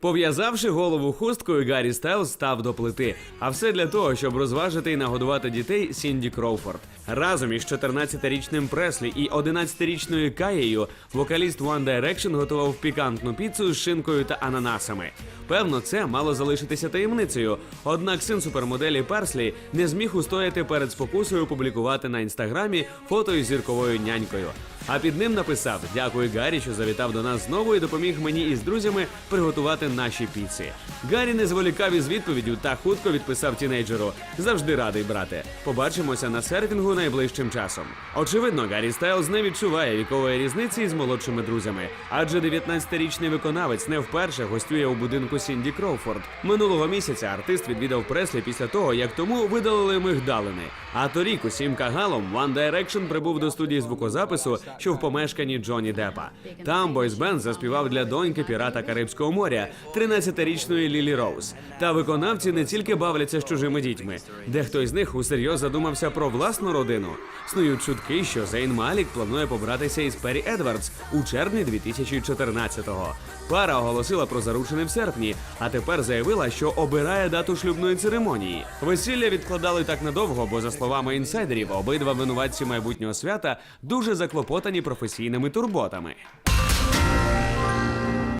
Пов'язавши голову хусткою, Гаррі Стайлз став до плити. А все для того, щоб розважити і нагодувати дітей Сінді Кроуфорд. Разом із 14-річним Преслі і 11-річною Каєю вокаліст One Direction готував пікантну піцу з шинкою та ананасами. Певно, це мало залишитися таємницею. Однак син супермоделі Перслі не зміг устояти перед спокусою публікувати на інстаграмі фото із зірковою нянькою. А під ним написав: Дякую, Гаррі, що завітав до нас знову і допоміг мені із друзями приготувати наші піці. Гаррі не зволікав із відповіддю та хутко відписав тінейджеру. Завжди радий, брате. Побачимося на серфінгу найближчим часом. Очевидно, Гаррі Стайлз не відчуває вікової різниці з молодшими друзями, адже 19-річний виконавець не вперше гостює у будинку Сінді Кроуфорд. Минулого місяця артист відвідав Преслі після того, як тому видалили мигдалини. А торік усім кагалом One Direction прибув до студії звукозапису, що в помешканні Джоні Деппа. Там бойсбенд заспівав для доньки пірата Карибського моря, 13-річної Лілі Роуз. Та виконавці не тільки бавляться з чужими дітьми. Дехто із них усерйоз задумався про власну родину. Снують чутки, що Зейн Малік планує побратися із Пері Едвардс у червні 2014-го. Пара оголосила про заручини в серпні, а тепер заявила, що обирає дату шлюбної церемонії. Весілля відкладали так надовго, бо за словами інсайдерів, обидва винуватці майбутнього свята дуже заклопотані професійними турботами.